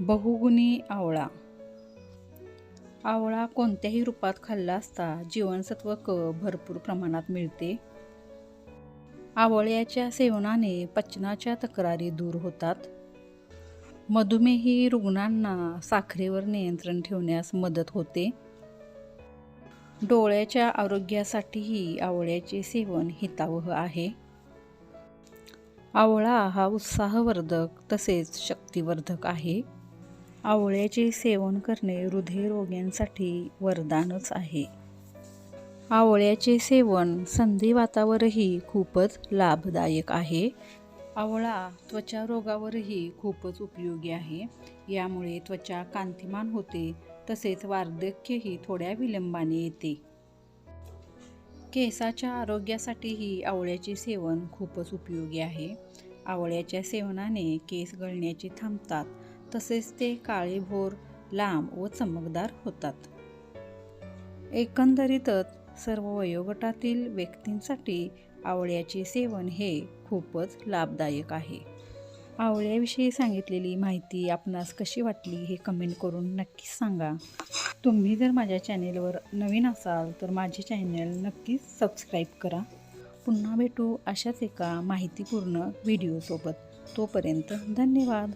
बहुगुणी आवळा. आवळा कोणत्याही रूपात खाल्ला असता जीवनसत्व क भरपूर प्रमाणात मिळते. आवळ्याच्या सेवनाने पचनाच्या तक्रारी दूर होतात. मधुमेही रुग्णांना साखरेवर नियंत्रण ठेवण्यास मदत होते. डोळ्याच्या आरोग्यासाठीही आवळ्याचे सेवन हितावह आहे. आवळा हा उत्साहवर्धक तसेच शक्तिवर्धक आहे. आवळ्याचे सेवन करणे हृदयरोग्यांसाठी वरदानच आहे. आवळ्याचे सेवन संधिवातावरही खूपच लाभदायक आहे. आवळा त्वचा रोगावरही खूपच उपयोगी आहे. यामुळे त्वचा कांतिमान होते तसेच वार्धक्यही थोड्या विलंबाने येते. केसाच्या आरोग्यासाठीही आवळ्याचे सेवन खूपच उपयोगी आहे. आवळ्याच्या सेवनाने केस गळण्याचे थांबतात तसेच ते काळे भोर लांब व चमकदार होतात. एकंदरीतच सर्व वयोगटातील व्यक्तींसाठी आवळ्याचे सेवन हे खूपच लाभदायक आहे. आवळ्याविषयी सांगितलेली माहिती आपणास कशी वाटली हे कमेंट करून नक्कीच सांगा. तुम्ही जर माझ्या चॅनेलवर नवीन असाल तर माझे चॅनल नक्कीच सबस्क्राईब करा. पुन्हा भेटू अशाच एका माहितीपूर्ण व्हिडिओसोबत तोपर्यंत धन्यवाद.